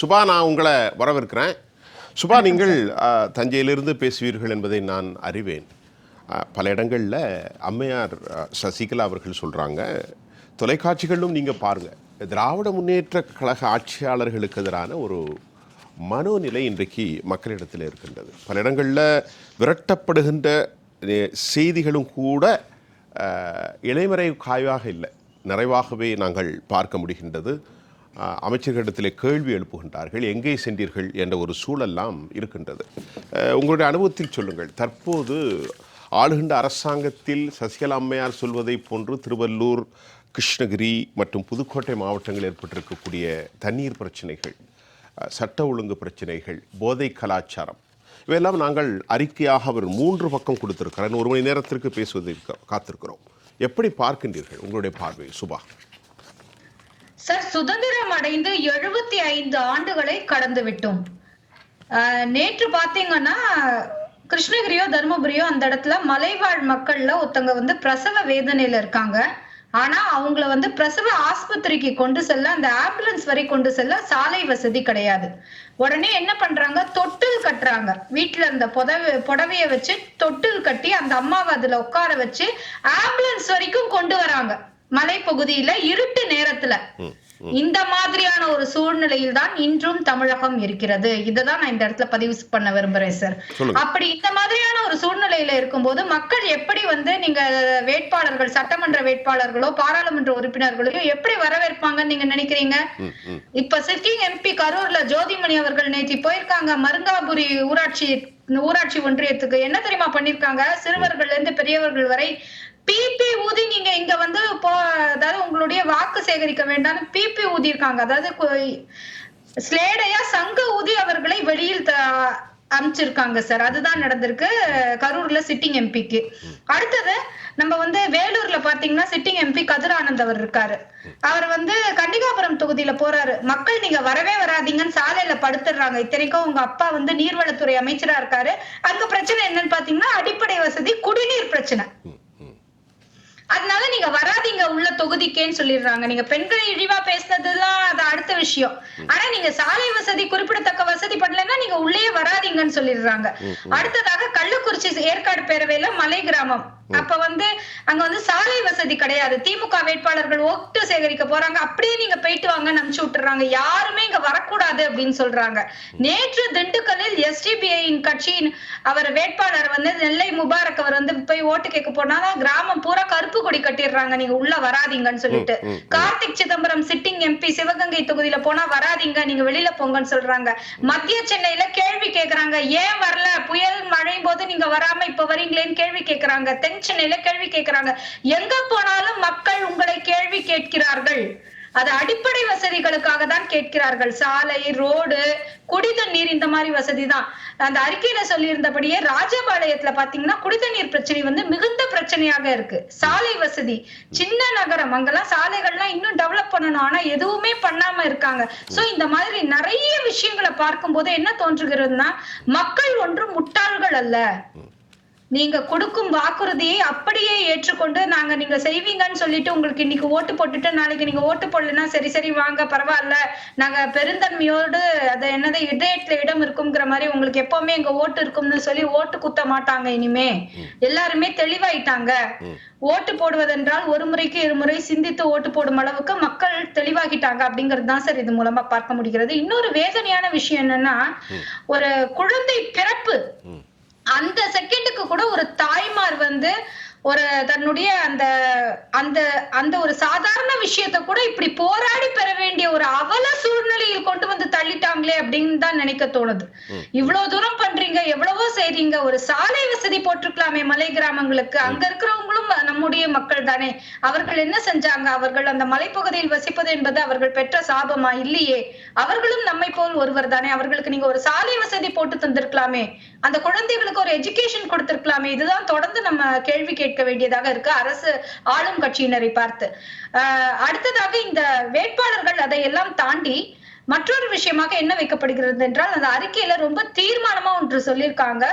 சுபா நான் உங்களை வரவேற்கிறேன். சுபா நீங்கள் தஞ்சையிலிருந்து பேசுவீர்கள் என்பதை நான் அறிவேன். பல இடங்களில் அம்மையார் சசிகலா அவர்கள் சொல்கிறாங்க தொலைக்காட்சிகளிலும் நீங்கள் பாருங்கள் திராவிட முன்னேற்ற கழக ஆட்சியாளர்களுக்கு எதிரான ஒரு மனோநிலை இன்றைக்கு மக்களிடத்தில் இருக்கின்றது. பல இடங்களில் விரட்டப்படுகின்ற செய்திகளும் கூட இளைமறை காய்வாக இல்லை. நிறைவாகவே நாங்கள் பார்க்க முடிகின்றது. அமைச்சர்களிடத்தில் கேள்வி எழுப்புகின்றார்கள் எங்கே சென்றீர்கள்? என்ற ஒரு சூழல்லாம் இருக்கின்றது. உங்களுடைய அனுபவத்தில் சொல்லுங்கள். தற்போது ஆளுகின்ற அரசாங்கத்தில் சசிகலா அம்மையார் சொல்வதை போன்று திருவள்ளூர் கிருஷ்ணகிரி மற்றும் புதுக்கோட்டை மாவட்டங்கள் ஏற்பட்டிருக்கக்கூடிய தண்ணீர் பிரச்சனைகள் சட்ட ஒழுங்கு பிரச்சனைகள் போதை கலாச்சாரம் இவையெல்லாம் நாங்கள் அறிக்கையாக அவர் மூன்று பக்கம் கொடுத்திருக்கிறார். ஒரு மணி நேரத்திற்கு பேசுவதற்கு காத்திருக்கிறோம். எப்படி பார்க்கின்றீர்கள் உங்களுடைய பார்வை? சுபா. சார் சுதந்திரம் அடைந்து எழுபத்தி ஐந்து ஆண்டுகளை கடந்து விட்டோம் நேற்று பாத்தீங்கன்னா கிருஷ்ணகிரியோ தருமபுரியோ அந்த இடத்துல மலைவாழ் மக்கள்ல ஒருத்தங்க வந்து பிரசவ வேதனையில இருக்காங்க. ஆனா அவங்கள வந்து பிரசவ ஆஸ்பத்திரிக்கு கொண்டு செல்ல அந்த ஆம்புலன்ஸ் வரை கொண்டு செல்ல சாலை வசதி கிடையாது. உடனே என்ன பண்றாங்க? தொட்டில் கட்டுறாங்க. வீட்டுல அந்த புடவை புடவைய வச்சு தொட்டில் கட்டி அந்த அம்மாவை அதுல உட்கார வச்சு ஆம்புலன்ஸ் வரைக்கும் கொண்டு வராங்க. மலைப்பகுதியில இருட்டு நேரத்துல. இந்த மாதிரியான ஒரு சூழ்நிலையில் தான் இன்றும் தமிழகம் இருக்கிறது. இததான் நான் இந்த இடத்துல பதிவு பண்ண விரும்புறேன் சார். அப்படி இந்த மாதிரியான ஒரு சூழ்நிலையில இருக்கும்போது மக்கள் எப்படி வந்து நீங்க வேட்பாளர்கள் சட்டமன்ற வேட்பாளர்களோ பாராளுமன்ற உறுப்பினர்களையோ எப்படி வரவேற்பாங்கன்னு நீங்க நினைக்கிறீங்க. இப்ப சிட்டிங் எம்பி கரூர்ல ஜோதிமணி அவர்கள் நேற்று போயிருக்காங்க. மருங்காபுரி ஊராட்சி ஊராட்சி ஒன்றியத்துக்கு. என்ன தெரியுமா பண்ணிருக்காங்க? சிறுவர்கள்ல இருந்து பெரியவர்கள் வரை பிபி ஊதி நீங்க இங்க வந்து இப்போ அதாவது உங்களுடைய வாக்கு சேகரிக்க வேண்டாம்னு பிபி ஊதி இருக்காங்க அதாவது ஸ்லேடையா சங்க ஊதி அவர்களை வெளியில் அமிச்சிருக்காங்க சார். அதுதான் நடந்திருக்கு கரூர்ல சிட்டிங் எம்பிக்கு. அடுத்தது நம்ம வந்து வேலூர்ல பாத்தீங்கன்னா சிட்டிங் எம்பி கதிர் ஆனந்த் அவர் இருக்காரு. அவர் வந்து கன்னிகாபுரம் தொகுதியில போறாரு. மக்கள் நீங்க வரவே வராதீங்கன்னு சாலையில படுத்துடுறாங்க இத்தனைக்கும் உங்க அப்பா வந்து நீர்வளத்துறை அமைச்சரா இருக்காரு. அங்க பிரச்சனை என்னன்னு பாத்தீங்கன்னா அடிப்படை வசதி குடிநீர் பிரச்சனை. அதனால நீங்க வராதீங்க உள்ள தொகுதிக்கேன்னு சொல்லிடுறாங்க. நீங்க பெண்களை இழிவா பேசுனதுலாம் அது அடுத்த விஷயம். ஆனா நீங்க சாலை வசதி குறிப்பிடத்தக்க வசதி பண்ணலைன்னா நீங்க உள்ளே வராதீங்கன்னு சொல்லிடுறாங்க. அடுத்ததாக கள்ளக்குறிச்சி ஏற்காடு பேரவையில மலை கிராமம். அப்ப வந்து அங்க வந்து சாலை வசதி கிடையாது. திமுக வேட்பாளர்கள் ஓட்டு சேகரிக்க போறாங்க. அப்படியே நீங்க போயிட்டு வாங்கன்னு அனுப்பிச்சு விட்டுறாங்க. யாருமே இங்க வரக்கூடாது அப்படின்னு சொல்றாங்க. நேற்று திண்டுக்கல்லில் எஸ்டிபிஐயின் கட்சியின் அவர் வேட்பாளர் வந்து நெல்லை முபாரக் அவர் வந்து போய் ஓட்டு கேட்க போனா கிராமம் பூரா கருப்பு கொடி கட்டிடுறாங்க. நீங்க உள்ள வராதீங்கன்னு சொல்லிட்டு. கார்த்திக் சிதம்பரம் சிட்டிங் எம்பி சிவகங்கை தொகுதியில போனா வராதீங்க. நீங்க வெளியில போங்கன்னு சொல்றாங்க. மத்திய சென்னையில கேள்வி கேக்குறாங்க. ஏன் வரல? புயல் மழை போது நீங்க வராம இப்ப வரீங்களேன்னு கேள்வி கேக்குறாங்க. தென் டென்ஷன்ல கேள்வி கேட்கிறாங்க எங்க போனாலும் மக்கள் உங்களை கேள்வி கேட்கிறார்கள். அது அடிப்படை வசதிகளுக்காக தான் கேட்கிறார்கள். சாலை ரோடு குடிதண்ணீர் இந்த மாதிரி வசதி தான் அந்த அறிக்கையில சொல்லியிருந்தபடியே ராஜபாளையத்துல பாத்தீங்கன்னா குடிதண்ணீர் பிரச்சனை வந்து மிகுந்த பிரச்சனையாக இருக்கு. சாலை வசதி சின்ன நகரம் அங்கெல்லாம் சாலைகள்லாம் இன்னும் டெவலப் பண்ணணும். ஆனா எதுவுமே பண்ணாம இருக்காங்க. சோ இந்த மாதிரி நிறைய விஷயங்களை பார்க்கும்போது என்ன தோன்றுகிறதுனா மக்கள் ஒன்றும் முட்டாள்கள் அல்ல. நீங்க கொடுக்கும் வாக்குறுதியை அப்படியே ஏற்றுக்கொண்டு நாங்க நீங்க செய்வீங்கன்னு சொல்லிட்டு உங்களுக்கு இன்னைக்கு ஓட்டு போட்டுட்டு நாளைக்கு நீங்க ஓட்டு போடலன்னா சரி சரி வாங்க பரவாயில்ல. நாங்க பெருந்தன்மையோடு அது என்னது இதயத்துல இடம் இருக்குங்கிற மாதிரி உங்களுக்கு எப்பவுமே எங்க ஓட்டு இருக்கும்னு சொல்லி ஓட்டு குத்த மாட்டாங்க இனிமே. எல்லாருமே தெளிவாயிட்டாங்க. ஓட்டு போடுவதென்றால் ஒரு முறைக்கு இருமுறை சிந்தித்து ஓட்டு போடும் அளவுக்கு மக்கள் தெளிவாகிட்டாங்க அப்படிங்கிறது தான் சார் இது மூலமா பார்க்க முடிகிறது. இன்னொரு வேதனையான விஷயம் என்னன்னா ஒரு குழந்தை பிறப்பு. அந்த செகண்டுக்கு கூட ஒரு தாய்மார் வந்து ஒரு தன்னுடைய அந்த அந்த அந்த ஒரு சாதாரண விஷயத்த கூட இப்படி போராடி பெற வேண்டிய ஒரு அவல சூழ்நிலையில் கொண்டு வந்து தள்ளிட்டாங்களே அப்படின்னு தான் நினைக்க தோணுது. இவ்வளவு தூரம் பண்றீங்க எவ்வளவோ செய்றீங்க ஒரு சாலை வசதி போட்டிருக்கலாமே மலை கிராமங்களுக்கு. அங்க இருக்கிறவங்களும் நம்முடைய மக்கள் தானே. அவர்கள் என்ன செஞ்சாங்க? அவர்கள் அந்த மலைப்பகுதியில் வசிப்பது என்பது அவர்கள் பெற்ற சாபமா? இல்லையே. அவர்களும் நம்மை போல் ஒருவர் தானே. அவர்களுக்கு நீங்க ஒரு சாலை வசதி போட்டு தந்திருக்கலாமே. அந்த குழந்தைகளுக்கு ஒரு எஜுகேஷன் கொடுத்திருக்கலாமே. இதுதான் தொடர்ந்து நம்ம கேள்வி கேட்க வேண்டியதாக இருக்கு. அரசு ஆளும் கட்சியினரை பார்த்து. அடுத்ததாக இந்த வேட்பாளர்கள் அதையெல்லாம் தாண்டி மற்றொரு விஷயமாக என்ன வைக்கப்படுகிறது என்றால் அந்த அறிக்கையில ரொம்ப தீர்மானமா ஒன்று சொல்லியிருக்காங்க.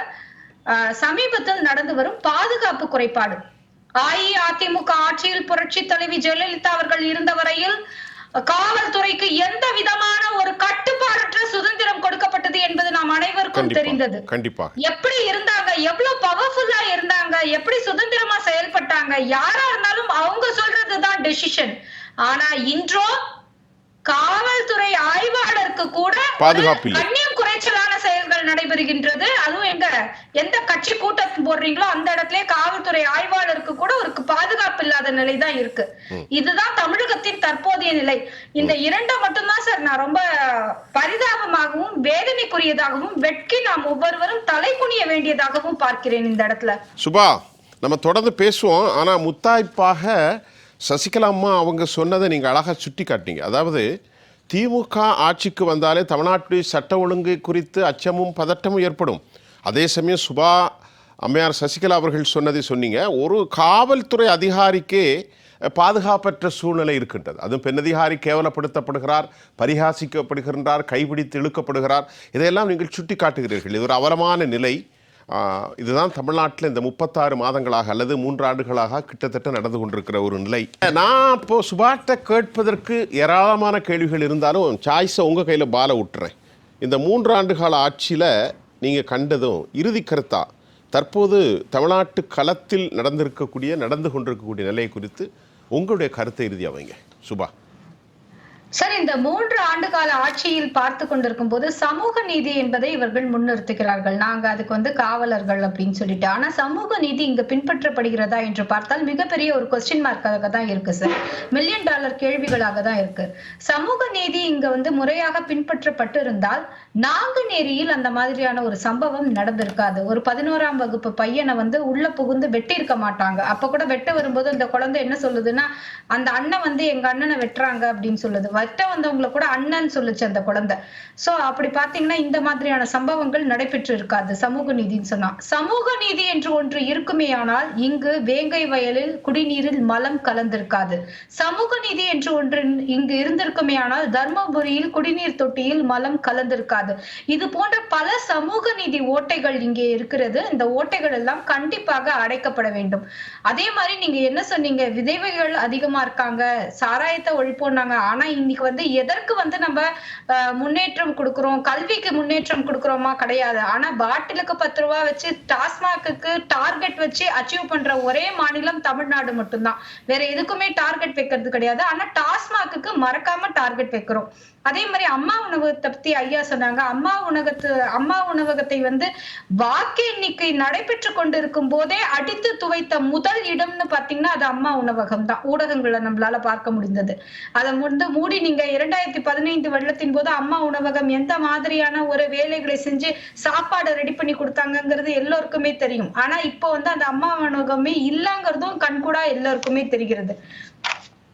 ஆஹ் சமீபத்தில் நடந்து வரும் பாதுகாப்பு குறைபாடு. அஇஅதிமுக ஆட்சியில் புரட்சி தலைவி ஜெயலலிதா அவர்கள் இருந்த வரையில் காவல்துறைக்கு எந்த விதமான ஒரு தெரிந்தது. கண்டிப்பாக எப்படி இருந்தாங்க? எவ்வளவு பவர்ஃபுல்லா இருந்தாங்க? எப்படி சுதந்திரமா செயல்பட்டாங்க? யாரா இருந்தாலும் அவங்க சொல்றதுதான் டெசிஷன் ஆனா இன்றோ காவல்துறை ஆய்வாளருக்கு கூட பாதுகாப்பு செயல்கள் நடைபெறுகின்றது. அதுவும் எங்க எந்த கட்சி கூட்டம் போடுறீங்களோ அந்த இடத்துல காவல்துறை ஆய்வாளருக்கு கூட ஒரு பாதுகாப்பு இல்லாத நிலை தான் இருக்கு இதுதான் தமிழகத்தின் தற்போதைய நிலை. இந்த இரண்டை மட்டும்தான் சார் நான் ரொம்ப பரிதாபமாகவும் வேதனைக்குரியதாகவும் வெட்கி நாம் ஒவ்வொருவரும் தலை குனிய வேண்டியதாகவும் பார்க்கிறேன் இந்த இடத்துல. சுபா நம்ம தொடர்ந்து பேசுவோம். ஆனால் முத்தாய்ப்பாக சசிகலா அம்மா அவங்க சொன்னதை நீங்கள் அழகாக சுட்டி காட்டினீங்க அதாவது திமுக ஆட்சிக்கு வந்தாலே தமிழ்நாட்டில் சட்ட ஒழுங்கு குறித்து அச்சமும் பதட்டமும் ஏற்படும். அதே சமயம் சுபா அம்மையார் சசிகலா அவர்கள் சொன்னதை சொன்னீங்க. ஒரு காவல்துறை அதிகாரிக்கே பாதுகாப்பற்ற சூழ்நிலை இருக்கின்றது. அதுவும் பெண் அதிகாரி கேவலப்படுத்தப்படுகிறார் பரிகாசிக்கப்படுகின்றார் கைபிடித்து இழுக்கப்படுகிறார். இதையெல்லாம் நீங்கள் சுட்டி காட்டுகிறீர்கள் இது ஒரு அவலமான நிலை. இதுதான் தமிழ்நாட்டில் இந்த முப்பத்தாறு மாதங்களாக அல்லது மூன்று ஆண்டுகளாக கிட்டத்தட்ட நடந்து கொண்டிருக்கிற ஒரு நிலை. நான் இப்போ சுபாட்டை கேட்பதற்கு ஏராளமான கேள்விகள் இருந்தாலும் சாய்ஸை உங்கள் கையில் பால விட்டுறேன் இந்த மூன்று ஆண்டுகால ஆட்சியில் நீங்கள் கண்டதும் இறுதி கருத்தா? தற்போது தமிழ்நாட்டு களத்தில் நடந்திருக்கக்கூடிய நடந்து கொண்டிருக்கக்கூடிய நிலை குறித்து உங்களுடைய கருத்தை இறுதி அமைங்க. சுபா. சார் இந்த மூன்று ஆண்டு கால ஆட்சியில் பார்த்து கொண்டிருக்கும் போது சமூக நீதி என்பதை இவர்கள் முன்னிறுத்துகிறார்கள். நாங்க அதுக்கு வந்து காவலர்கள் அப்படின்னு சொல்லிட்டு. ஆனா சமூக நீதி இங்க பின்பற்றப்படுகிறதா என்று பார்த்தால் மிகப்பெரிய ஒரு கொஸ்டின் மார்க்காக தான் இருக்கு சார் மில்லியன் டாலர் கேள்விகளாக தான் இருக்கு. சமூக நீதி இங்க வந்து முறையாக பின்பற்றப்பட்டு இருந்தால் நாங்குநேரியில் அந்த மாதிரியான ஒரு சம்பவம் நடந்திருக்காது. ஒரு பதினோராம் வகுப்பு பையனை வந்து உள்ள புகுந்து வெட்டி இருக்க மாட்டாங்க. அப்ப கூட வெட்ட வரும்போது அந்த குழந்தை என்ன சொல்லுதுன்னா அந்த அண்ணன் வந்து எங்க அண்ணனை வெட்டுறாங்க அப்படின்னு சொல்லுது. வட்ட வந்தவங்களை கூட அண்ணன் சொல்லுச்சு அந்த குழந்தை. சோ அப்படி பாத்தீங்கன்னா இந்த மாதிரியான சம்பவங்கள் நடைபெற்று இருக்காது. சமூக நீதின்னு சொன்னா. சமூக நீதி என்று ஒன்று இருக்குமே ஆனால் இங்கு வேங்கை வயலில் குடிநீரில் மலம் கலந்திருக்காது. சமூக நீதி என்று ஒன்று இங்கு இருந்திருக்குமே ஆனால் தர்மபுரியில் குடிநீர் தொட்டியில் மலம் கலந்திருக்காது. இது போன்ற பல சமூக நீதி ஓட்டைகள் இங்கே இருக்கிறது. இந்த ஓட்டைகள் எல்லாம் கண்டிப்பாக அடைக்கப்பட வேண்டும். அதே மாதிரி நீங்க என்ன சொன்னீங்க? விதவைகள் அதிகமா இருக்காங்க. சாராயத்தை ஒழிப்போம்னாங்க. ஆனா இன்னைக்கு வந்து எதற்கு வந்து நம்ம முன்னேற்றம் கொடுக்கிறோம்? கல்விக்கு முன்னேற்றம் கொடுக்கிறோமா? கிடையாது. ஆனா பாட்டிலுக்கு பத்து ரூபா வச்சு டாஸ்மாக்கு டார்கெட் வச்சு அச்சீவ் பண்ற ஒரே மாநிலம் தமிழ்நாடு மட்டும்தான். வேற எதுக்குமே டார்கெட் வைக்கிறது கிடையாது. ஆனா டாஸ்மாக்கு மறக்காம டார்கெட் வைக்கிறோம். அதே மாதிரி அம்மா உணவகத்தை பத்தி ஐயா சொன்னாங்க. அம்மா உணவகத்து அம்மா உணவகத்தை வந்து வாக்கு எண்ணிக்கை நடைபெற்று கொண்டிருக்கும் போதே அடித்து துவைத்த முதல் இடம்னு பாத்தீங்கன்னா அது அம்மா உணவகம் தான் ஊடகங்களை நம்மளால பார்க்க முடிந்தது. அதை வந்து மூடி நீங்க இரண்டாயிரத்தி பதினைந்து வெள்ளத்தின் போது அம்மா உணவகம் எந்த மாதிரியான ஒரு வேலைகளை செஞ்சு சாப்பாடு ரெடி பண்ணி கொடுத்தாங்கங்கிறது எல்லோருக்குமே தெரியும். ஆனா இப்போ வந்து அந்த அம்மா உணவகமே இல்லங்கிறதும் கண்கூடா எல்லோருக்குமே தெரிகிறது.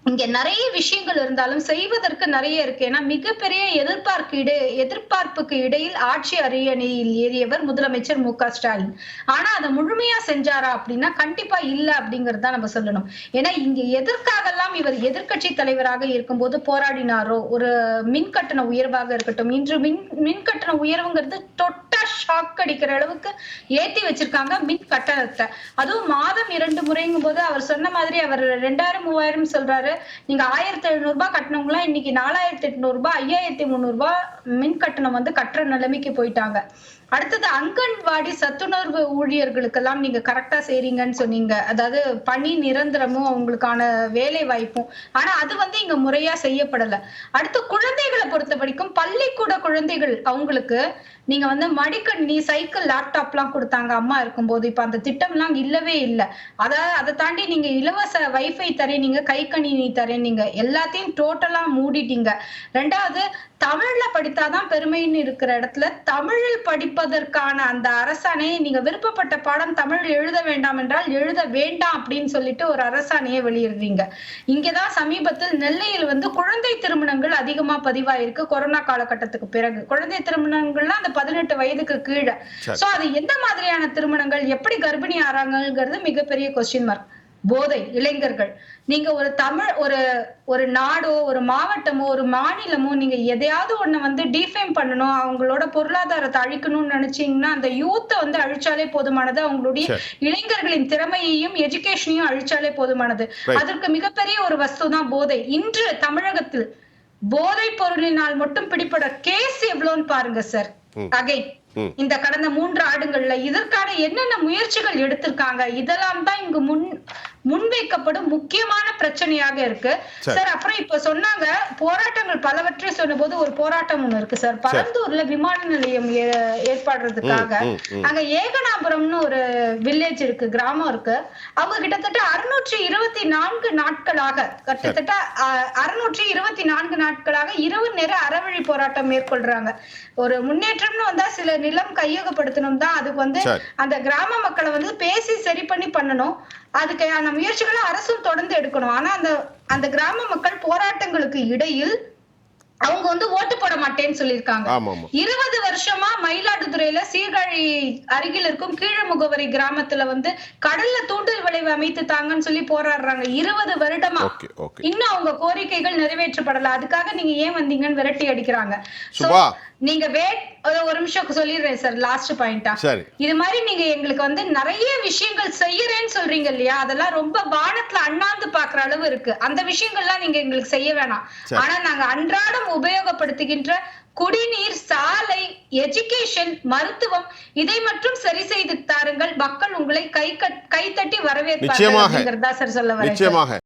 இங்க நிறைய விஷயங்கள் இருந்தாலும் செய்வதற்கு நிறைய இருக்கு. ஏன்னா மிகப்பெரிய எதிர்பார்க்கு இடை எதிர்பார்ப்புக்கு இடையில் ஆட்சி அரியணையில் ஏறியவர் முதலமைச்சர் மு க ஸ்டாலின். ஆனா அதை முழுமையா செஞ்சாரா அப்படின்னா கண்டிப்பா இல்ல அப்படிங்கறத நம்ம சொல்லணும். ஏன்னா இங்க எதற்காகலாம் இவர் எதிர்க்கட்சி தலைவராக இருக்கும்போது போராடினாரோ ஒரு மின் கட்டண உயர்வாக இருக்கட்டும் இன்று மின் மின் கட்டண உயர்வுங்கிறது தொட்டா ஷாக் அடிக்கிற அளவுக்கு ஏத்தி வச்சிருக்காங்க மின் கட்டணத்தை. அதுவும் மாதம் இரண்டு முறைங்கும் போது அவர் சொன்ன மாதிரி அவர் ரெண்டாயிரம் மூவாயிரம் சொல்றாரு. நீங்க ஆயிரத்தி எழுநூறு ரூபாய் கட்டணவங்களாம் இன்னைக்கு நாலாயிரத்தி எட்நூறு ரூபாய் ஐயாயிரத்தி முந்நூறு ரூபாய் மின் கட்டணம் வந்து கட்டுற நிலைமைக்கு போயிட்டாங்க. அடுத்தது அங்கன்வாடி சத்துணர்வு ஊழியர்களுக்கெல்லாம் நீங்க கரெக்டா செய்றீங்கன்னு சொன்னீங்க. அதாவது பணி நிரந்தரமும் அவங்களுக்கான வேலை வாய்ப்பும். ஆனா அது வந்து இங்க முறையா செய்யப்படல. அடுத்து குழந்தைகளை பொறுத்த வரைக்கும் பள்ளிக்கூட குழந்தைகள் அவங்களுக்கு நீங்க வந்து மடிக்கணினி சைக்கிள் லேப்டாப் எல்லாம் கொடுத்தாங்க. அம்மா இருக்கும்போது இப்ப அந்த திட்டம் எல்லாம் இல்லவே இல்லை. அதாவது அதை தாண்டி நீங்க இலவச வைஃபை தரேன் நீங்க கை கணினி தரேன் நீங்க எல்லாத்தையும் டோட்டலா மூடிட்டீங்க. ரெண்டாவது தமிழ்ல படித்தாதான் பெருமைன்னு இருக்கிற இடத்துல தமிழில் படிப்பதற்கான அந்த அரசாணையை நீங்க விருப்பப்பட்ட பாடம் தமிழ் எழுத வேண்டாம் என்றால் எழுத வேண்டாம் அப்படின்னு சொல்லிட்டு ஒரு அரசாணையை வெளியிடுறீங்க. இங்கதான் சமீபத்தில் நெல்லையில் வந்து குழந்தை திருமணங்கள் அதிகமா பதிவாயிருக்கு கொரோனா காலகட்டத்துக்கு பிறகு. குழந்தை திருமணங்கள்லாம் அந்த பதினெட்டு வயதுக்கு கீழே. சோ அது எந்த மாதிரியான திருமணங்கள் எப்படி கர்ப்பிணி ஆறாங்கிறது மிகப்பெரிய கொஸ்டின் மார்க் போதை இளைஞர்கள். நீங்க ஒரு தமிழ் ஒரு ஒரு நாடோ ஒரு மாவட்டமோ ஒரு மாநிலமோ நீங்க எதையாவது ஒண்ணு வந்து டிஃபைம் பண்ணணும் அவங்களோட பொருளாதாரத்தை அழிக்கணும்னு நினைச்சீங்கன்னா அந்த யூத்தை வந்து அழிச்சாலே போதுமானது. அவங்களுடைய. இளைஞர்களின் திறமையையும் எஜுகேஷனையும் அழிச்சாலே போதுமானது. அதற்கு மிகப்பெரிய ஒரு வஸ்து தான் போதை. இன்று தமிழகத்தில் போதைப் பொருளினால் மட்டும் பிடிபட கேஸ் எவ்வளவுன்னு பாருங்க சார் அகைன் ம். இந்த கடந்த மூன்று ஆண்டுகள்ல இதற்கான என்னென்ன முயற்சிகள் எடுத்திருக்காங்க? இதெல்லாம் தான் இங்கு முன் முன்வைக்கப்படும் முக்கியமான பிரச்சனையாக இருக்கு. சரி. அப்புறம் இப்ப சொன்னாங்க போராட்டங்கள் பலவற்றை சொன்னபோது ஒரு போராட்டம் ஒண்ணு இருக்கு சார். பரந்தூர்ல விமான நிலையம் ஏற்படுறதுக்காக. அங்க ஏகனாபுரம்னு ஒரு வில்லேஜ் இருக்கு கிராமம் இருக்கு. அவங்க கிட்டத்தட்ட அறுநூற்றி இருபத்தி நான்கு நாட்களாக கிட்டத்தட்ட அறுநூற்றி இருபத்தி நான்கு நாட்களாக இரவு நேர அறவழி போராட்டம் மேற்கொள்றாங்க. ஒரு முன்னேற்றம்னு வந்தா சில நிலம் கையகப்படுத்தணும் தான் அதுக்கு வந்து. அந்த கிராம மக்களை வந்து பேசி சரி பண்ணி பண்ணணும். அதுக்கான முயற்சிகளை அரசும் தொடர்ந்து எடுக்கணும். ஆனா அந்த அந்த கிராம மக்கள் போராட்டங்களுக்கு இடையில் அவங்க வந்து ஓட்டு போட மாட்டேன்னு சொல்லியிருக்காங்க. இருபது வருஷமா மயிலாடுதுறையில சீர்காழி அருகில் இருக்கும் கீழமுகவரி கிராமத்துல வந்து கடல்ல தூண்டல் விளைவு அமைத்து தாங்கன்னு சொல்லி போராடுறாங்க. இருபது வருடமா. இன்னும் அவங்க கோரிக்கைகள் நிறைவேற்றப்படல. அதுக்காக நீங்க ஏன் வந்தீங்கன்னு விரட்டி அடிக்கிறாங்க. நீங்க வேட் ஒரு நிமிஷம் சொல்லிடுறேன் சார் லாஸ்ட் பாயிண்டா சரி. இது மாதிரி நீங்க எங்களுக்கு வந்து நிறைய விஷயங்கள் செய்யறேன்னு சொல்றீங்க இல்லையா? அதெல்லாம் ரொம்ப வானத்துல அண்ணாந்து பாக்குற அளவு இருக்கு. அந்த விஷயங்கள்லாம் நீங்க எங்களுக்கு செய்ய வேணாம். ஆனா நாங்க அன்றாடம் உபயோகப்படுத்துகின்ற குடிநீர் சாலை எஜுகேஷன் மருத்துவம் இதை மட்டும் சரி செய்து தாருங்கள். மக்கள் உங்களை கை கைத்தட்டி வரவேற்பார்கள் சார் சொல்ல வரேன். நிச்சயமாக.